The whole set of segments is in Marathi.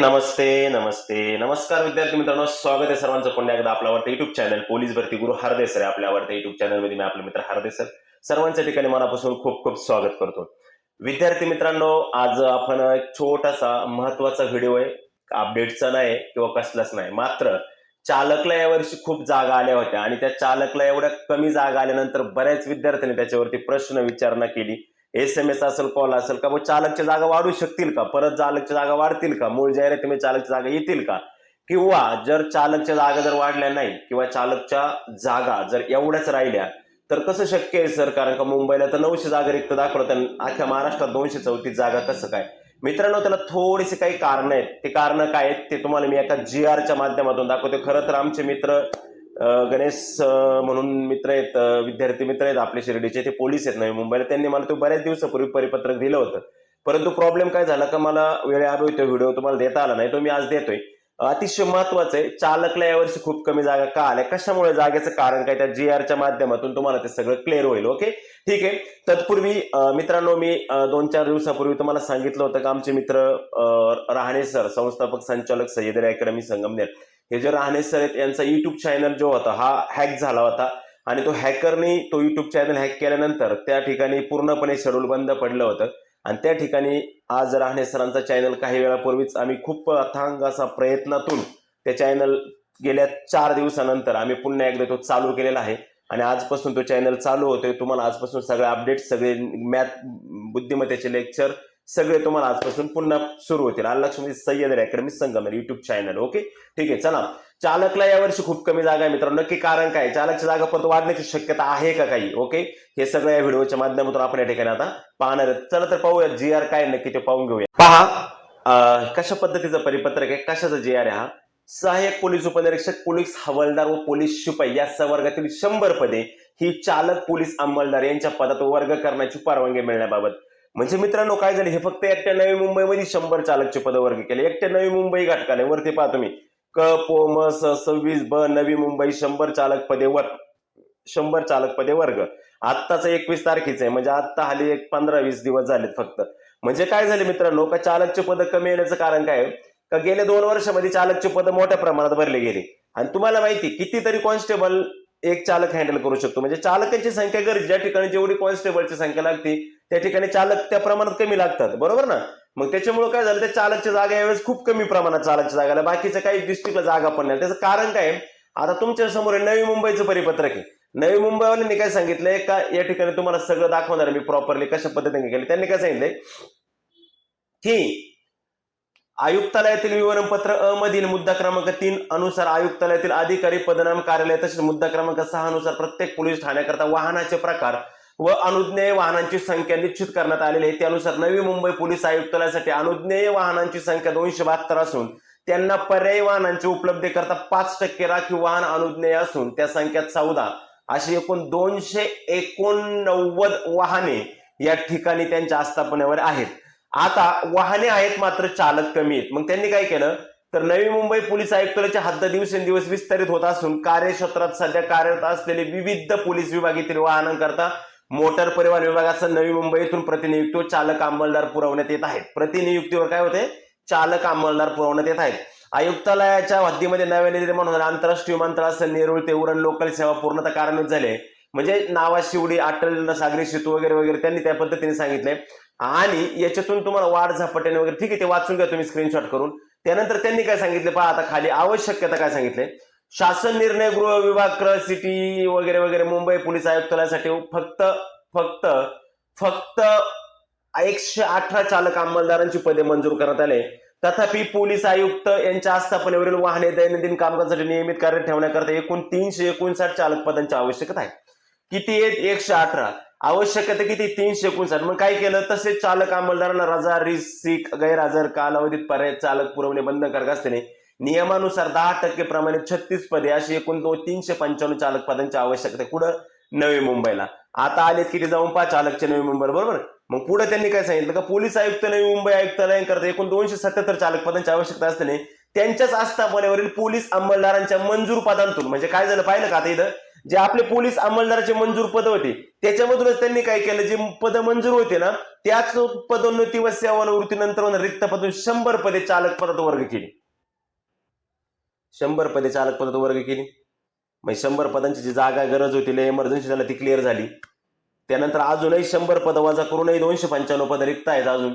नमस्ते नमस्ते. नमस्कार विद्यार्थी मित्रांनो स्वागत आहे सर्वांचं पुन्हा एकदा आपला आवडतं युट्यूब चॅनल पोलीस भरती गुरु हरदेसर आहे आपल्या आवडत्या युट्यूब चॅनलमध्ये मी आपले मित्र हरदेसर. सर्वांच्या ठिकाणी मनापासून खूप खूप स्वागत करतो. विद्यार्थी मित्रांनो आज आपण एक छोटासा महत्त्वाचा व्हिडिओ आहे. अपडेटचा नाही किंवा कसलाच नाही. मात्र चालकला यावर्षी खूप जागा आल्या होत्या आणि त्या चालकला एवढ्या कमी जागा आल्यानंतर बऱ्याच विद्यार्थ्यांनी त्याच्यावरती प्रश्न विचारणा केली. एस एम एस असेल कॉल असेल का? मग चालकच्या जागा वाढू शकतील का? परत चालकच्या जागा वाढतील का? मूळ जाहिरातीमध्ये चालकच्या जागा येतील का? किंवा जर चालकच्या जागा जर वाढल्या नाही किंवा चालकच्या जागा जर एवढ्याच राहिल्या तर कसं शक्य आहे सर कारण का मुंबईला तर नऊशे जागा रिक्त दाखवत आणि अख्ख्या महाराष्ट्रात दोनशे चौतीस जागा कसं काय? मित्रांनो त्याला थोडीशी काही कारण आहेत. ते कारण काय आहेत ते तुम्हाला मी एका जी आरच्या माध्यमातून दाखवतो खरं तर आमचे मित्र गणेश म्हणून मित्र आहेत विद्यार्थी मित्र आहेत आपले शिर्डीचे ते पोलीस आहेत नवी मुंबईला. त्यांनी मला तो बऱ्याच दिवसापूर्वी परिपत्रक दिलं होतं. परंतु प्रॉब्लेम काय झाला का मला वेळेअभावी तो व्हिडिओ तुम्हाला देता आला नाही तो मी आज देतोय. अतिशय महत्वाचं आहे चालकला यावर्षी खूप कमी जागा का आल्या? कशामुळे जागेचं कारण काय? त्या जी आरच्या माध्यमातून तुम्हाला ते सगळं क्लिअर होईल ओके ठीक आहे. तत्पूर्वी मित्रांनो मी दोन चार दिवसापूर्वी तुम्हाला सांगितलं होतं का आमचे मित्र राहणे रहाणे सर संस्थापक संचालक सह्याद्री अकॅडमी संगमनेर. हे जे रहाणे सर आहेत यांचा युट्यूब चॅनल जो होता हा हॅक झाला होता. आणि तो हॅकरनी तो युट्यूब चॅनल हॅक केल्यानंतर त्या ठिकाणी पूर्णपणे शेड्यूल बंद पडलं होतं. आणि त्या ठिकाणी आज राहणे सरांचा चॅनल काही वेळापूर्वीच आम्ही खूप अथांग असा प्रयत्नातून ते चॅनल गेल्या चार दिवसानंतर आम्ही पुन्हा एकदा तो चालू केलेला आहे. आणि आजपासून तो चॅनल चालू होतोय. तुम्हाला आजपासून सगळे अपडेट सगळे मॅथ बुद्धिमत्तेचे लेक्चर सगळे तुम्हाला आजपासून पुन्हा सुरू होतील. Laxmi Sayyad academy Sangamner YouTube channel okay ठीक आहे चला. चालकला यावर्षी खूप कमी जागा आहे मित्रांनो. नक्की कारण काय? चालकची जागा परत वाढण्याची शक्यता आहे का काही? ओके हे सगळं या व्हिडिओच्या माध्यमातून आपण या ठिकाणी आता पाहणार आहोत. चला तर पाहूया जी आर काय नक्की ते पाहून घेऊया. पहा कशा पद्धतीचं परिपत्रक आहे? कशाचा जी आर आहे हा? सहाय्यक पोलीस उपनिरीक्षक पोलीस हवालदार व पोलीस शिपाई या संवर्गातील शंभर पदे ही चालक पोलीस अंमलदार यांच्या पदात वर्ग करण्याची परवानगी मिळण्याबाबत. म्हणजे मित्रांनो काय झालं? हे फक्त एकट्या नवी मुंबईमध्ये शंभर चालकचे पद वर्ग केले. एकट्या नवी मुंबई घटकाने वरती पहा तुम्ही. क पो म स सव्वीस ब नवी मुंबई शंभर चालक पदे वर शंभर चालक पदे वर्ग. आत्ताच एकवीस तारखेचं आहे. म्हणजे आत्ता हल्ली एक पंधरा वीस दिवस झालेत फक्त. म्हणजे काय झाले मित्रांनो का चालकचे पद कमी येण्याचं कारण काय आहे? का गेल्या दोन वर्षामध्ये चालकचे पद मोठ्या प्रमाणात भरले गेले. आणि तुम्हाला माहिती कितीतरी कॉन्स्टेबल एक चालक हँडल करू शकतो. म्हणजे चालकांची संख्या गरज ज्या ठिकाणी जेवढी कॉन्स्टेबलची संख्या लागते त्या ठिकाणी चालक त्या प्रमाणात कमी लागतात बरोबर ना? मग त्याच्यामुळे काय झालं त्या चालकच्या जागा यावेळेस खूप कमी प्रमाणात चालकच्या जागा आल्या. बाकीच्या काही डिस्ट्रिक्टला जागा पण नाही. त्याचं कारण काय आहे? आता तुमच्यासमोर नवी मुंबईचं परिपत्रक आहे. नवी मुंबईवाल्यांनी काय सांगितलंय का या ठिकाणी तुम्हाला सगळं दाखवणार मी प्रॉपरली कशा पद्धतीने केलं. त्यांनी काय सांगितलंय? की आयुक्तालयातील विवरणपत्र अ मधील मुद्दा क्रमांक तीन अनुसार आयुक्तालयातील अधिकारी पदनाम कार्यालय तसेच मुद्दा क्रमांक सहा अनुसार प्रत्येक पोलीस ठाण्याकरता वाहनाचे प्रकार व अनुज्ञेय वाहनांची संख्या निश्चित करण्यात आलेली आहे. त्यानुसार नवी मुंबई पोलीस आयुक्तालयासाठी अनुज्ञेय वाहनांची संख्या दोनशे बहात्तर असून त्यांना पर्यायी वाहनांची उपलब्धीकरता पाच टक्के राखीव वाहन अनुज्ञेय असून त्या संख्यात चौदा. अशी एकूण दोनशे एकोणनव्वद वाहने या ठिकाणी त्यांच्या आस्थापनेवर आहेत. आता वाहने आहेत मात्र चालक कमी आहेत. मग त्यांनी काय केलं? तर नवी मुंबई पोलीस आयुक्तालयाची हद्द दिवसेंदिवस विस्तारित होत असून कार्यक्षेत्रात सध्या कार्यरत असलेले विविध पोलीस विभागातील वाहनांकरता मोटार परिवहन विभागाचं नवी मुंबईतून प्रतिनियुक्ती चालक अंमलदार पुरवण्यात येत आहेत. प्रतिनियुक्तीवर काय होते? चालक अंमलदार पुरवण्यात येत आहेत. आयुक्तालयाच्या हद्दीमध्ये नव्याने निर्माण होणारे आंतरराष्ट्रीय विमानतळ असेल नेरुळ ते उरण लोकल सेवा पूर्णतः कार्यान्वित झाले म्हणजे नावा शिवडी अटल सागरी सेतू वगैरे वगैरे त्यांनी त्या पद्धतीने सांगितले. आणि याच्यातून तुम्हाला वाढ झपाट्याने वगैरे ठीक आहे ते वाचून घ्या तुम्ही स्क्रीनशॉट करून. त्यानंतर त्यांनी काय सांगितले? पहा आता खाली आवश्यकता काय सांगितले? शासन निर्णय गृह विभाग क्र सिटी वगैरे वगैरे मुंबई पोलीस आयुक्तालयासाठी फक्त फक्त फक्त एकशे अठरा चालक अंमलदारांची पदे मंजूर करण्यात आले. तथापि पोलीस आयुक्त यांच्या आस्थापनेवरील वाहने दैनंदिन कामकाजासाठी नियमित कार्य ठेवण्याकरता एकूण तीनशे एकोणसाठ चालक पदांची आवश्यकता आहे. किती आहेत? एकशे अठरा. आवश्यकता किती? तीनशे एकोणसाठ. मग काय केलं? तसेच चालक अंमलदारांना रजा सीख गैरहजर कालावधीत पर्याय चालक पुरवणे बंधनकारक असल्याने नियमानुसार दहा टक्के प्रमाणे छत्तीस पदे अशी एकूण दोन तीनशे पंच्याण्णव चालक पदांची आवश्यकता कुठं नवी मुंबईला. आता आलेत किती? जाऊन पाच चालकचे नवी मुंबई बरोबर? मग पुढे त्यांनी काय सांगितलं? का पोलीस आयुक्त नवी मुंबई आयुक्तालयांकरता एकूण दोनशे सत्याहत्तर चालक पदांची आवश्यकता असल्याने त्यांच्याच आस्थापनेवरील पोलीस अंमलदारांच्या मंजूर पदांतून म्हणजे काय झालं पाहिलं का आता इथं? जे आपले पोलीस अंमलदाराचे मंजूर पद होते त्याच्यामधूनच त्यांनी काय केलं? जे पद मंजूर होते ना त्याच पदोन्नती व सेवानिवृत्तीनंतर रिक्त पद शंभर पदे चालक पदात वर्ग केली. शंभर पदे चालक पदात वर्ग केली. म्हणजे शंभर पदांची जी जागा गरज होती एमर्जन्सी झाला ती क्लिअर झाली. त्यानंतर अजूनही शंभर पद वजा करूनही दोनशे पंच्याण्णव पद रिक्त आहेत अजून.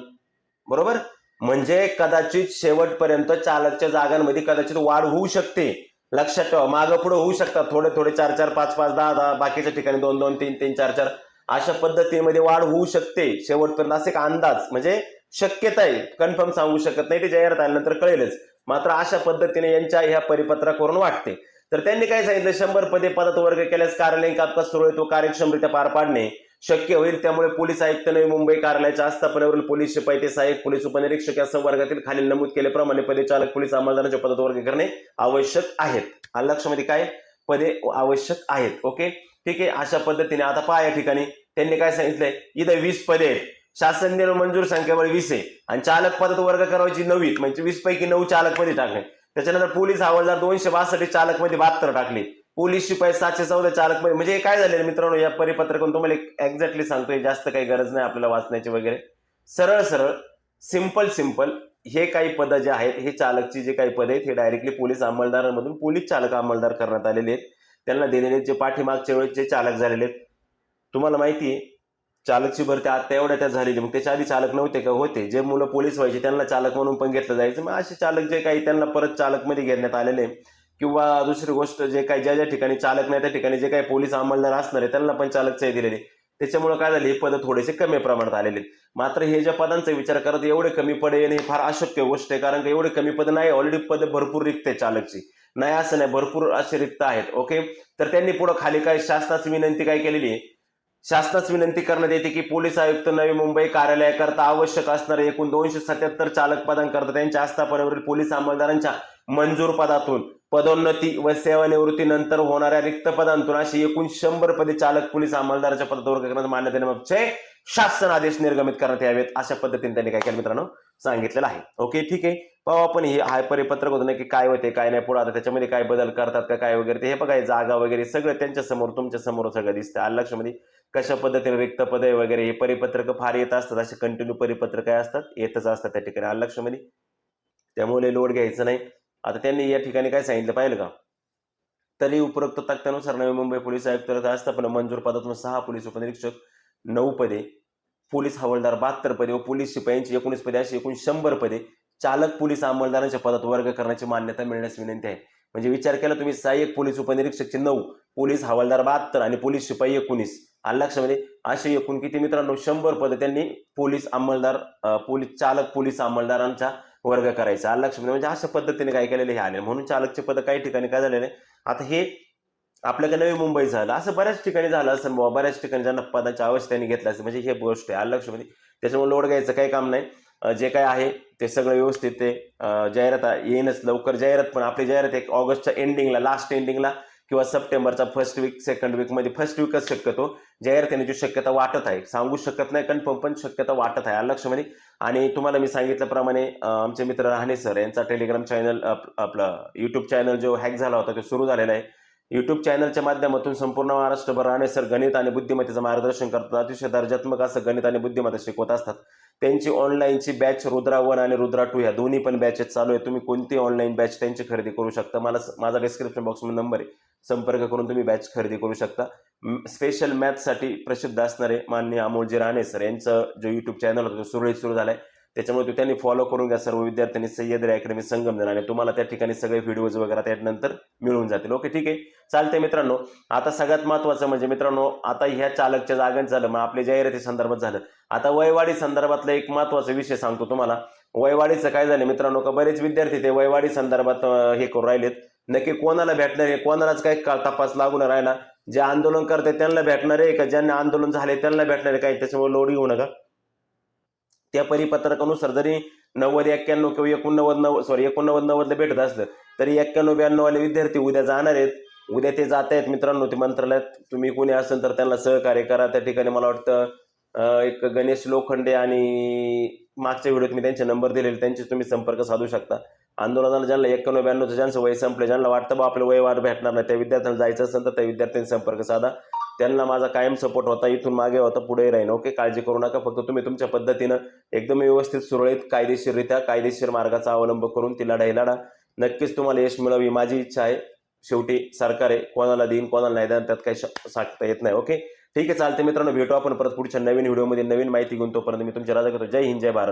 बरोबर? म्हणजे कदाचित शेवटपर्यंत चालकच्या जागांमध्ये कदाचित वाढ होऊ शकते. लक्षात ठेवा मागं पुढे होऊ शकतात. थोडे थोडे चार चार पाच पाच दहा दहा बाकीच्या ठिकाणी दोन दोन तीन तीन चार चार. अशा पद्धतीमध्ये वाढ होऊ शकते. शेवटपर्यंत असे एक अंदाज. म्हणजे शक्यता आहे. कन्फर्म सांगू शकत नाही. ते जाहिरात आल्यानंतर कळेलच. मात्र अशा पद्धतीने यांच्या ह्या परिपत्रावरून वाटते. तर त्यांनी काय सांगितलं? शंभर पदे पदात वर्ग केल्यास कार्यालयीन कामकाज सुरळीत व कार्यक्षमरित्या पार पाडणे शक्य होईल. त्यामुळे पोलीस आयुक्त नवी मुंबई कार्यालयाच्या आस्थापनेवरील पोलीस शिपाई ते सहाय्यक पोलीस उपनिरीक्षक या संवर्गातील खालील नमूद केल्याप्रमाणे पदे चालक पोलीस अंमलदारांच्या पदात वर्ग करणे आवश्यक आहेत. हा लक्षामध्ये काय? पदे आवश्यक आहेत. ओके? ठीक आहे? अशा पद्धतीने आता पहा या ठिकाणी त्यांनी काय सांगितलंय? इथं वीस पदे आहेत. शासन देणं मंजूर संख्याबळ वीस आहे. आणि चालक पदात वर्ग करायची नवी म्हणजे वीस पैकी नऊ चालकमध्ये टाकले. त्याच्यानंतर पोलीस हवालदार दोनशे बासष्ट चालकमध्ये बहात्तर टाकले. पोलीस शिपाई सातशे चौदा चालकमध्ये म्हणजे काय झालेलं मित्रांनो या परिपत्रकातून तुम्हाला एक्झॅक्टली सांगतोय जास्त काही गरज नाही आपल्याला वाचण्याची वगैरे. सरळ सरळ सिंपल सिंपल हे काही पद जे आहेत हे चालकची जे काही पद आहेत हे डायरेक्टली पोलीस अंमलदारांमधून पोलीस चालक अंमलदार करण्यात आलेले आहेत. त्यांना दिलेले जे पाठीमागच्या वेळेस जे चालक झालेले आहेत. तुम्हाला माहिती आहे चालकची भरती आता एवढ्या त्या झालेली. मग त्याच्या आधी चालक नव्हते का? होते. जे मुलं पोलीस व्हायचे त्यांना चालक म्हणून पण घेतलं जायचं. मग असे चालक जे काही त्यांना परत चालकमध्ये घेण्यात आलेले. किंवा दुसरी गोष्ट जे काही ज्या ज्या ठिकाणी चालक नाही त्या ठिकाणी जे काही पोलीस अंमलदार असणार आहे त्यांना पण चालकचे दिलेले. त्याच्यामुळे काय झाले? हे पद थोडेसे कमी प्रमाणात आलेले. आहेत. मात्र हे ज्या पदांचा विचार करत एवढे कमी पद येणे हे फार अशक्य गोष्ट आहे. कारण का एवढे कमी पद नाही ऑलरेडी पद भरपूर रिक्त आहे चालकची. नाही असं नाही भरपूर असे रिक्त आहेत. ओके? तर त्यांनी पुढे खाली काय शासनाची विनंती काय केलेली आहे? शासनास विनंती करण्यात येते की पोलीस आयुक्त नवी मुंबई कार्यालयाकरता आवश्यक असणारे एकूण दोनशे सत्याहत्तर चालक पदांकरता त्यांच्या आस्थापनावरील पोलीस अंमलदारांच्या मंजूर पदातून पदोन्नती व सेवानिवृत्तीनंतर होणाऱ्या रिक्त पदांतून अशी एकूण शंभर पदे चालक पोलीस अंमलदाराच्या पदावर करण्यात मान्य देण्याबाबतचे शासन आदेश निर्गमित करण्यात यावेत अशा पद्धतीने त्यांनी काय केलं मित्रांनो? सांगितलेलं आहे. ओके ठीक आहे. पाहू आपण हे हाय परिपत्रक होतं ना की काय होते काय नाही. पुढे आता त्याच्यामध्ये काय बदल करतात का काय वगैरे ते हे बघाय जागा वगैरे सगळं त्यांच्यासमोर तुमच्यासमोर सगळं दिसतं आलं लक्षामध्ये? कशा पद्धतीने रिक्त पदे वगैरे हे परिपत्रक फार येत असतात असे कंटिन्यू परिपत्रक काय असतात? येतच असतात त्या ठिकाणी. आलं लक्षामध्ये? त्यामुळे लोड घ्यायचं नाही. आता त्यांनी या ठिकाणी काय सांगितलं पाहिलं का? तरी उपरोक्त तक्त्यानुसार नवी मुंबई पोलीस आयुक्त आस्थापना मंजूर पदातून सहा पोलीस उपनिरीक्षक नऊ पदे पोलीस हवालदार बहात्तर पदे व पोलीस शिपायांची एकोणीस पदे अशी एकूण शंभर पदे चालक पोलीस अंमलदारांच्या पदात वर्ग करण्याची मान्यता मिळण्यास विनंती आहे. म्हणजे विचार केला तुम्ही सहाय्यक पोलीस उपनिरीक्षकचे नऊ पोलीस हवालदार बहात्तर आणि पोलीस शिपाई एकोणीस. आलं लक्षामध्ये म्हणजे असे एकूण किती मित्रांनो शंभर पद त्यांनी पोलीस अंमलदार पोलीस चालक पोलीस अंमलदारांचा वर्ग करायचा. आलं लक्षामध्ये म्हणजे अशा पद्धतीने काय केलेले हे आले म्हणून चालकचे पद काही ठिकाणी काय झालेले? आता हे आपल्याकडे नवी मुंबई झालं. असं बऱ्याच ठिकाणी झालं असं बऱ्याच ठिकाणी ज्यांना पदाच्या आवश्यकता त्यांनी घेतलं असेल. म्हणजे हे गोष्ट आहे. आलं लक्षामध्ये म्हणजे त्याच्यामुळे लोड घ्यायचं काही काम नाही. जे काय आहे ते सगळं व्यवस्थित ते जाहिरात येईनच लवकर. जाहिरात पण आपली जाहिरात एक ऑगस्टच्या एंडिंगला लास्ट एंडिंगला किंवा सप्टेंबरचा फर्स्ट वीक सेकंड वीकमध्ये फर्स्ट वीकच शक्यतो जाहिरात येण्याची शक्यता वाटत आहे. सांगू शकत नाही कन्फर्म पण शक्यता वाटत आहे. आलं आणि तुम्हाला मी सांगितल्याप्रमाणे आमचे मित्र राहणे सर यांचा टेलिग्राम चॅनल आपलं युट्यूब चॅनल जो हॅक झाला होता तो सुरू झालेला आहे. यूट्यूब चॅनलच्या माध्यमातून संपूर्ण महाराष्ट्रभर राणेसर गणित आणि बुद्धिमत्तेचं मार्गदर्शन करतात. अतिशय दर्जात्मक असं गणित आणि बुद्धिमत्ता शिकवत असतात. त्यांची ऑनलाईनची बॅच रुद्रा वन आणि रुद्रा टू ह्या दोन्ही पण बॅचेस चालू आहे तुम्ही कोणती ऑनलाईन बॅच त्यांची खरेदी करू शकता? मला माझा डिस्क्रिप्शन बॉक्समध्ये नंबर आहे. संपर्क करून तुम्ही बॅच खरेदी करू शकता. स्पेशल मॅथसाठी प्रसिद्ध असणारे माननीय अमोलजी राणे सर यांचं जो यूट्यूब चॅनल होतं तो सुरळीत सुरू झाला आहे त्याच्यामुळे तो त्यांनी फॉलो करून घ्या. सर्व विद्यार्थ्यांनी सह्याद्री अकॅडमी संगमनेर आणि तुम्हाला त्या ठिकाणी सगळे व्हिडिओज वगैरे त्यानंतर मिळून जातील. ओके ठीक आहे? चालते मित्रांनो. आता सगळ्यात महत्वाचं म्हणजे मित्रांनो आता ह्या चालकच्या जागांचं झालं मग आपल्या जाहिराती संदर्भात झालं. आता वयवाढी संदर्भातला एक महत्त्वाचा विषय सांगतो तुम्हाला. वयवाढीचं काय झालं मित्रांनो का बरेच विद्यार्थी ते वयवाढी संदर्भात हे करून राहिलेत. नक्की कोणाला भेटणार आहे? कोणालाच काही तपास लागून राहिला. जे आंदोलन करते त्यांना भेटणार आहे का? ज्यांना आंदोलन झाले त्यांना भेटणार आहे काही त्याच्यामुळे लोड घेऊ नका. त्या परिपत्रकानुसार जरी नव्वद एक्क्याण्णव किंवा एकोणनव्वद नव्वद सॉरी एकोणनव्वद नव्वदला भेटत असलं तरी एक्क्याण्णव ब्याण्णव वाले विद्यार्थी उद्या जाणार आहेत. उद्या ते जात आहेत मित्रांनो ते मंत्रालयात. तुम्ही कोणी असेल तर त्यांना सहकार्य करा. त्या ठिकाणी मला वाटतं एक गणेश लोखंडे आणि मागच्या व्हिडिओत मी त्यांचे नंबर दिलेले त्यांचे तुम्ही संपर्क साधू शकता. आंदोलनाला ज्यांना एक्क्याण्णव ब्याण्णवचं ज्यांचं वय संपलं ज्यांना वाटतं बा आपलं वय वाढ भेटणार नाही त्या विद्यार्थ्यांना जायचं असेल तर त्या विद्यार्थ्यांनी संपर्क साधा. त्यांना माझा कायम सपोर्ट होता इथून मागे होता पुढे राहीन. ओके काळजी करू नका फक्त तुम्ही तुमच्या पद्धतीनं एकदम व्यवस्थित सुरळीत कायदेशीररित्या कायदेशीर मार्गाचा अवलंब करून ती लढाई लढा नक्कीच तुम्हाला यश मिळावी ही माझी इच्छा आहे. शेवटी सरकार आहे कोणाला देईन कोणाला नाही देईन त्यात काही श- सांगता येत नाही ओके ठीक आहे चालते मित्रांनो भेटू आपण परत पुढच्या नवीन व्हिडिओमध्ये नवीन माहिती घेऊन तोपर्यंत मी तुमच्या राजा करतो. जय हिंद जय भारत.